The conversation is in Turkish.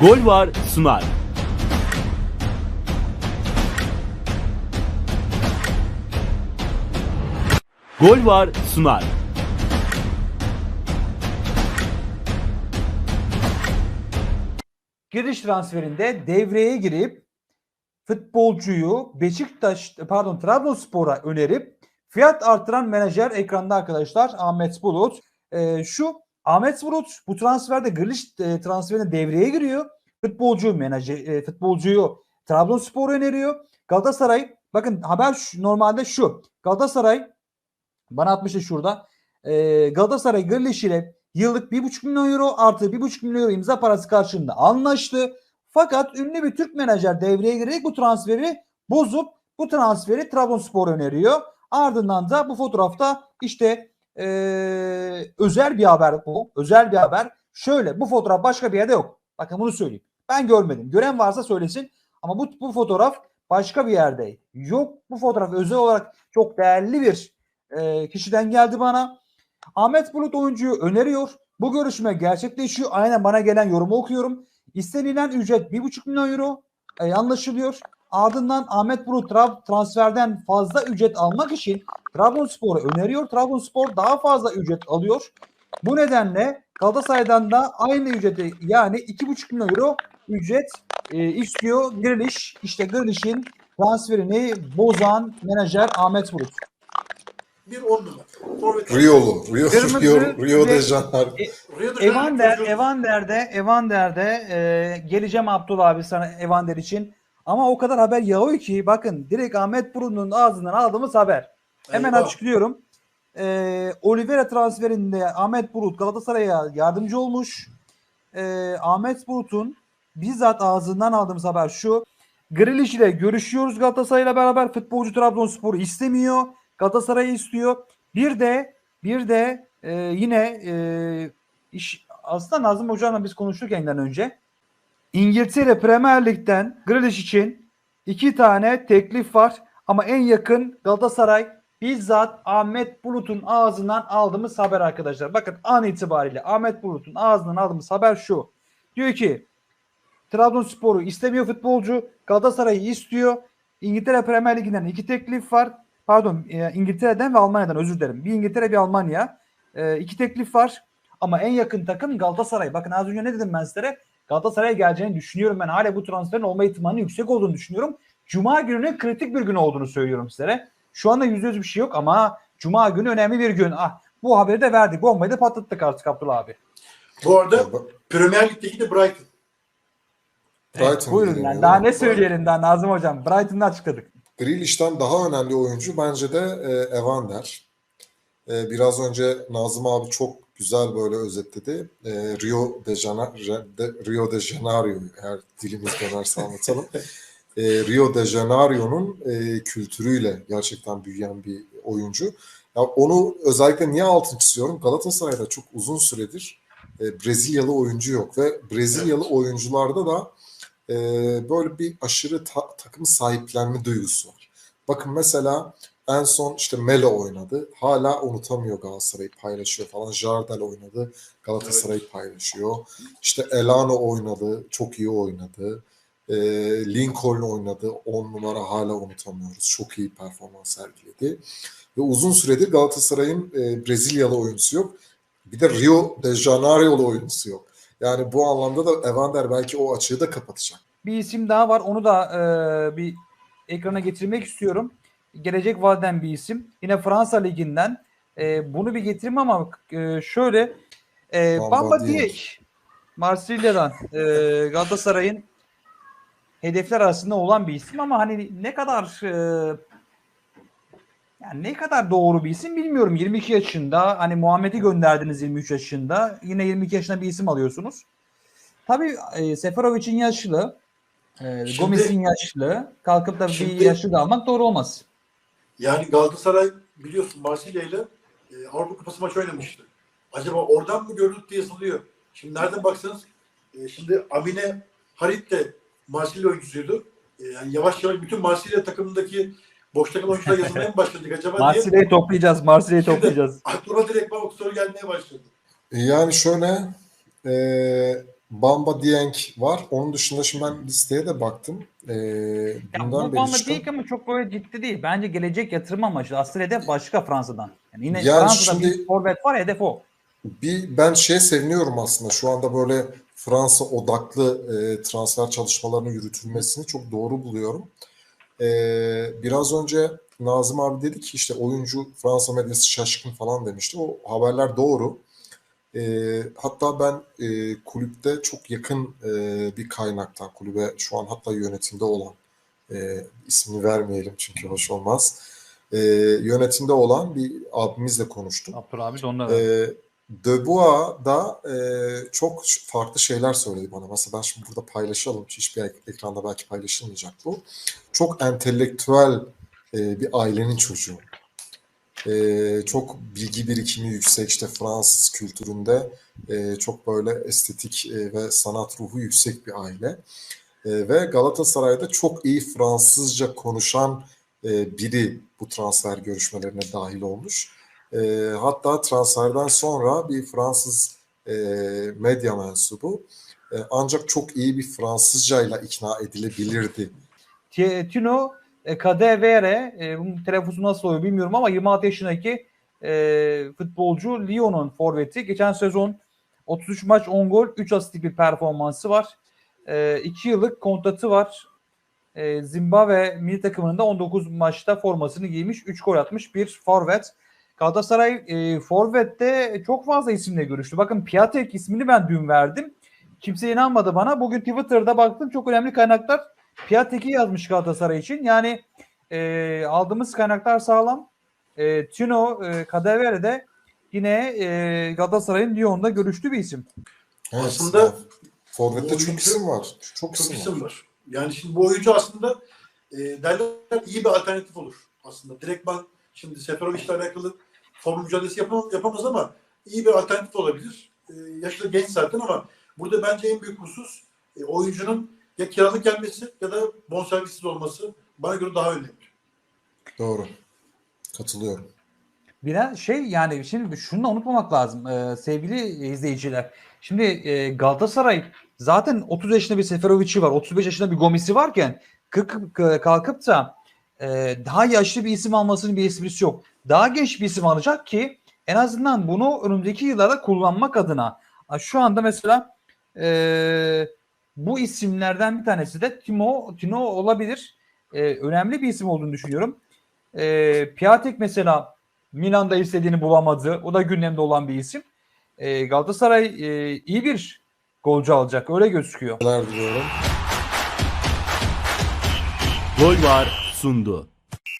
Gol var sunar. Gol var sunar. Giriş transferinde devreye girip futbolcuyu Beşiktaş pardon Trabzonspor'a önerip fiyat artıran menajer ekranda arkadaşlar Ahmet Bulut. Ee, şu Ahmet Bulut bu transferde Grealish e, transferine devreye giriyor. Futbolcu menajer e, futbolcuyu Trabzonspor öneriyor. Galatasaray bakın haber şu- normalde şu. Galatasaray bana atmıştı şurada. Ee, Galatasaray Grealish ile yıllık 1,5 milyon euro artı 1,5 milyon euro imza parası karşılığında anlaştı. Fakat ünlü bir Türk menajer devreye girerek bu transferi bozup bu transferi Trabzonspor öneriyor. Ardından da bu fotoğrafta işte eee, özel bir haber bu. Özel bir haber. Şöyle bu fotoğraf başka bir yerde yok. Bakın bunu söyleyeyim. Ben görmedim. Gören varsa söylesin. Ama bu, bu fotoğraf başka bir yerde yok. Bu fotoğraf özel olarak çok değerli bir eee, kişiden geldi bana. Ahmet Bulut oyuncuyu öneriyor. Bu görüşme gerçekleşiyor. Aynen bana gelen yorumu okuyorum. İstenilen ücret 1,5 milyon euro e, anlaşılıyor. Ardından Ahmet Bulut tra- transferden fazla ücret almak için Trabzonspor'u öneriyor. Trabzonspor daha fazla ücret alıyor. Bu nedenle Galatasaray'dan da aynı ücreti yani 2,5 milyon euro ücret e, istiyor Grealish. İşte Grealish'in transferini bozan menajer Ahmet Bulut. Bir on numara. Riolu. Rio, Kırmızı Rio, Rio de Janeiro. De Evander, Evander'de, Evander'de e, geleceğim Abdullah abi sana Evander için. Ama o kadar haber yağıyor ki bakın direkt Ahmet Burun'un ağzından aldığımız haber. Hemen Eyvah. açıklıyorum. E, Oliveira transferinde Ahmet Bulut Galatasaray'a yardımcı olmuş. E, Ahmet Bulut'un bizzat ağzından aldığımız haber şu. Grealish ile görüşüyoruz Galatasaray'la beraber. Futbolcu Trabzonspor'u istemiyor. Galatasaray'ı istiyor. Bir de bir de e, yine e, iş aslında Nazım Hoca'yla biz konuştuk yeniden önce. İngiltere Premier Lig'den Grealish için iki tane teklif var ama en yakın Galatasaray bizzat Ahmet Bulut'un ağzından aldığımız haber arkadaşlar. Bakın an itibariyle Ahmet Bulut'un ağzından aldığımız haber şu. Diyor ki Trabzonspor'u istemiyor futbolcu. Galatasaray'ı istiyor. İngiltere Premier Ligi'nden iki teklif var. Pardon e, İngiltere'den ve Almanya'dan özür dilerim. Bir İngiltere bir Almanya. E, iki teklif var. Ama en yakın takım Galatasaray. Bakın az önce ne dedim ben sizlere? Galatasaray'a geleceğini düşünüyorum ben. Hala bu transferin olma ihtimalinin yüksek olduğunu düşünüyorum. Cuma gününün kritik bir gün olduğunu söylüyorum sizlere. Şu anda yüzde yüz bir şey yok ama Cuma günü önemli bir gün. Ah, bu haberi de verdik. Bombayı da patlattık artık Abdullah abi. Bu arada Premier Lig'deki de Brighton. Brighton Buyurun yani. ya. Daha ne söyleyelim daha Nazım Hocam. Brighton'da açıkladık. Grealish'ten daha önemli oyuncu bence de e, Evander. E, biraz önce Nazım abi çok güzel böyle özetledi. E, Rio de Janeiro, Rio de Janeiro eğer dilimiz dönerse anlatalım. E, Rio de Janeiro'nun e, kültürüyle gerçekten büyüyen bir oyuncu. Ya onu özellikle niye altın çiziyorum? Galatasaray'da çok uzun süredir e, Brezilyalı oyuncu yok ve Brezilyalı oyuncularda da e, böyle bir aşırı ta- takım sahiplenme duygusu var. Bakın mesela en son işte Melo oynadı. Hala unutamıyor Galatasaray'ı paylaşıyor falan. Jardel oynadı. Galatasaray'ı paylaşıyor. İşte Elano oynadı. Çok iyi oynadı. E, Lincoln oynadı. 10 numara hala unutamıyoruz. Çok iyi performans sergiledi. Ve uzun süredir Galatasaray'ın e, Brezilyalı oyuncusu yok. Bir de Rio de Janeiro'lu oyuncusu yok. Yani bu anlamda da Evander belki o açığı da kapatacak. Bir isim daha var. Onu da e, bir ekrana getirmek istiyorum. Gelecek vadeden bir isim. Yine Fransa Ligi'nden. E, bunu bir getireyim ama e, şöyle e, Bamba. Dieng Marsilya'dan e, Galatasaray'ın hedefler arasında olan bir isim ama hani ne kadar e, yani ne kadar doğru bir isim bilmiyorum. 22 yaşında hani Muhammed'i gönderdiniz 23 yaşında. Yine 22 yaşında bir isim alıyorsunuz. Tabii e, Seferovic'in yaşlı. E, Gomez'in yaşlı. Kalkıp da bir Şimdi- yaşlı da almak doğru olmaz. Yani Galatasaray biliyorsun Marsilya ile e, Avrupa Kupası maçı oynamıştı. Acaba oradan mı görüntü yazılıyor? Şimdi nereden baksanız e, şimdi Amine Harit de Marsilya oyuncusuydu. E, yani yavaş yavaş bütün Marsilya takımındaki boş takım oyuncular yazılmaya mı başladık acaba diye Marsilya'yı toplayacağız. Marsilya'yı toplayacağız. aklıma direkt bak soru gelmeye başladı. Yani şöyle e, Bamba Dieng var. Onun dışında şimdi ben listeye de baktım. Ee, Ya bundan bu beri bana çıkan- değil ama çok böyle ciddi değil. Bence gelecek yatırım amaçlı. Asıl hedef başka Fransa'dan. Yani yine Yani Fransa'da şimdi- bir forvet var hedef o. Bir ben şeye seviniyorum aslında şu anda böyle Fransa odaklı e, transfer çalışmalarının yürütülmesini çok doğru buluyorum. E, biraz önce Nazım abi dedi ki işte oyuncu Fransa medyası şaşkın falan demişti. O haberler doğru. E, hatta ben e, kulüpte çok yakın e, bir kaynaktan kulübe şu an hatta yönetimde olan e, ismini vermeyelim çünkü hoş olmaz. E, yönetimde olan bir abimizle konuştum. De onunla E, Debois da e, çok farklı şeyler söyledi bana. Mesela ben şimdi burada paylaşalım. Hiçbir ek- ekranda belki paylaşılmayacak bu. Çok entelektüel e, bir ailenin çocuğu. E, çok bilgi birikimi yüksek işte Fransız kültüründe e, çok böyle estetik e, ve sanat ruhu yüksek bir aile. E, ve Galatasaray'da çok iyi Fransızca konuşan e, biri bu transfer görüşmelerine dahil olmuş. E, hatta transferden sonra bir Fransız e, medya mensubu e, ancak çok iyi bir Fransızcayla ikna edilebilirdi. Tino e, Kadewere e, bunun telaffuzu nasıl oluyor bilmiyorum ama 26 yaşındaki e, futbolcu Lyon'un forveti. Geçen sezon 33 maç 10 gol 3 asistlik bir performansı var. 2 yıllık kontratı var. E, Zimbabwe milli takımında 19 maçta formasını giymiş. 3 gol atmış bir forvet. Galatasaray e, forvette çok fazla isimle görüştü. Bakın Piatek ismini ben dün verdim. Kimse inanmadı bana. Bugün Twitter'da baktım çok önemli kaynaklar Piatek'i yazmış Galatasaray için. Yani e, aldığımız kaynaklar sağlam. E, Tino e, Kadewere de yine e, Galatasaray'ın Lyon'da görüştüğü bir isim. Evet, Aslında Forvet'te çok isim var. Çok Çok isim var. isim var. Yani şimdi bu oyuncu aslında e, derler iyi bir alternatif olur aslında. Direktman şimdi Seferovic'le alakalı form mücadelesi yapamaz, yapamaz ama iyi bir alternatif olabilir. E, yaşı da genç zaten ama burada bence en büyük husus e, oyuncunun ya kiralık gelmesi ya da bonservissiz olması bana göre daha önemli. Doğru. Katılıyorum. Biraz şey yani şimdi şunu da unutmamak lazım e, sevgili izleyiciler. Şimdi e, Galatasaray zaten 30 yaşında bir Seferovic'i var, 35 yaşında bir Gomis'i varken kalkıp, kalkıp da e, daha yaşlı bir isim almasının bir esprisi yok. Daha genç bir isim alacak ki en azından bunu önümüzdeki yıllarda kullanmak adına. Şu anda mesela e, bu isimlerden bir tanesi de Timo Tino olabilir. E, önemli bir isim olduğunu düşünüyorum. E, Piatek mesela Milan'da istediğini bulamadı. O da gündemde olan bir isim. E, Galatasaray e, iyi bir golcü alacak. Öyle gözüküyor. Gol var sundu.